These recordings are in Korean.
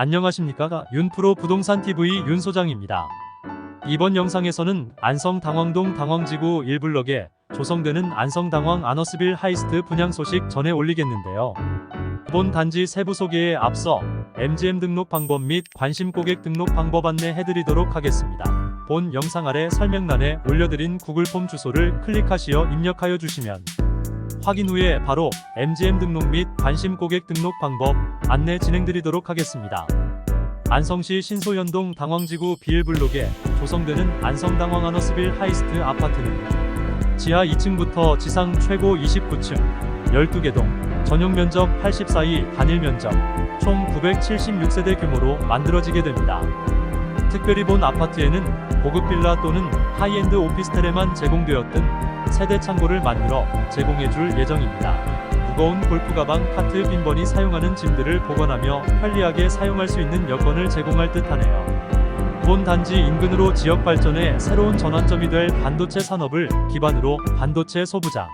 안녕하십니까 윤프로 부동산 TV 윤 소장입니다. 이번 영상에서는 안성 당황동 당황지구 1블럭에 조성되는 안성 당황 아너스빌 하이스트 분양 소식 전해 올리겠는데요. 본 단지 세부 소개에 앞서 MGM 등록 방법 및 관심 고객 등록 방법 안내 해드리도록 하겠습니다. 본 영상 아래 설명란에 올려드린 구글 폼 주소를 클릭하시어 입력하여 주시면 확인 후에 바로 MGM 등록 및 관심 고객 등록 방법 안내 진행드리도록 하겠습니다. 안성시 신소연동 당황지구 비일블록에 조성되는 안성당황 아너스빌 하이스트 아파트는 지하 2층부터 지상 최고 29층 12개 동 전용 면적 84이 단일 면적 총 976세대 규모로 만들어지게 됩니다. 특별히 본 아파트에는 고급 빌라 또는 하이엔드 오피스텔에만 제공되었던 세대 창고를 만들어 제공해줄 예정입니다. 무거운 골프 가방, 카트, 빈번히 사용하는 짐들을 보관하며 편리하게 사용할 수 있는 여건을 제공할 듯하네요. 본 단지 인근으로 지역 발전의 새로운 전환점이 될 반도체 산업을 기반으로 반도체 소부장,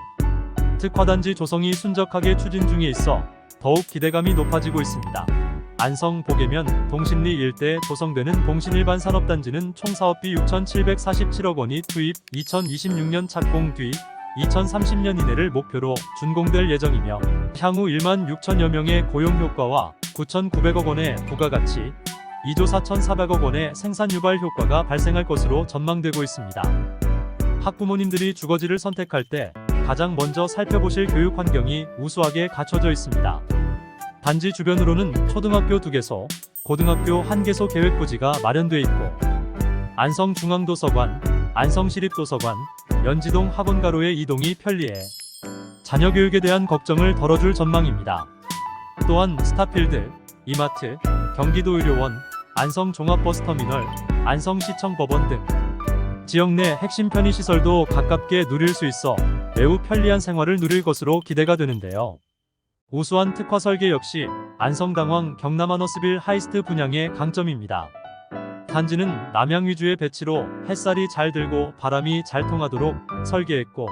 특화단지 조성이 순적하게 추진 중에 있어 더욱 기대감이 높아지고 있습니다. 안성 보계면 동신리 일대 조성되는 동신일반 산업단지는 총 사업비 6,747억 원이 투입 2026년 착공 뒤 2030년 이내를 목표로 준공될 예정이며 향후 1만 6천여 명의 고용 효과와 9,900억 원의 부가가치 2조 4,400억 원의 생산 유발 효과가 발생할 것으로 전망되고 있습니다. 학부모님들이 주거지를 선택할 때 가장 먼저 살펴보실 교육 환경이 우수하게 갖춰져 있습니다. 단지 주변으로는 초등학교 2개소, 고등학교 1개소 계획 부지가 마련돼 있고 안성중앙도서관, 안성시립도서관, 연지동 학원가로의 이동이 편리해 자녀 교육에 대한 걱정을 덜어줄 전망입니다. 또한 스타필드, 이마트, 경기도 의료원, 안성종합버스터미널, 안성시청법원 등 지역 내 핵심 편의시설도 가깝게 누릴 수 있어 매우 편리한 생활을 누릴 것으로 기대가 되는데요. 우수한 특화 설계 역시 안성당황 경남아너스빌 하이스트 분양의 강점입니다. 단지는 남향 위주의 배치로 햇살이 잘 들고 바람이 잘 통하도록 설계했고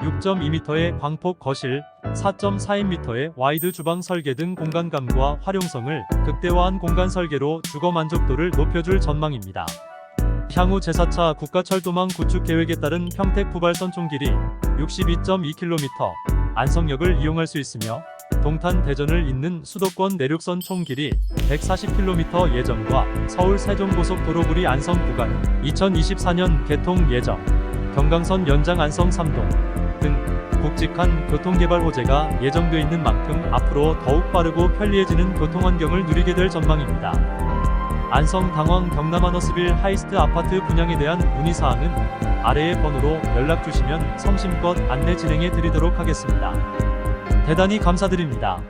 6.2m의 광폭 거실, 4.42m의 와이드 주방 설계 등 공간감과 활용성을 극대화한 공간 설계로 주거 만족도를 높여줄 전망입니다. 향후 제4차 국가철도망 구축 계획에 따른 평택 부발선 총 길이 62.2km, 안성역을 이용할 수 있으며 동탄 대전을 잇는 수도권 내륙선 총 길이 140km 예정과 서울 세종고속도로 구리 안성 구간 2024년 개통 예정, 경강선 연장 안성 3동 등 굵직한 교통개발 호재가 예정돼 있는 만큼 앞으로 더욱 빠르고 편리해지는 교통환경을 누리게 될 전망입니다. 안성 당황 경남 아너스빌 하이스트 아파트 분양에 대한 문의사항은 아래의 번호로 연락 주시면 성심껏 안내 진행해 드리도록 하겠습니다. 대단히 감사드립니다.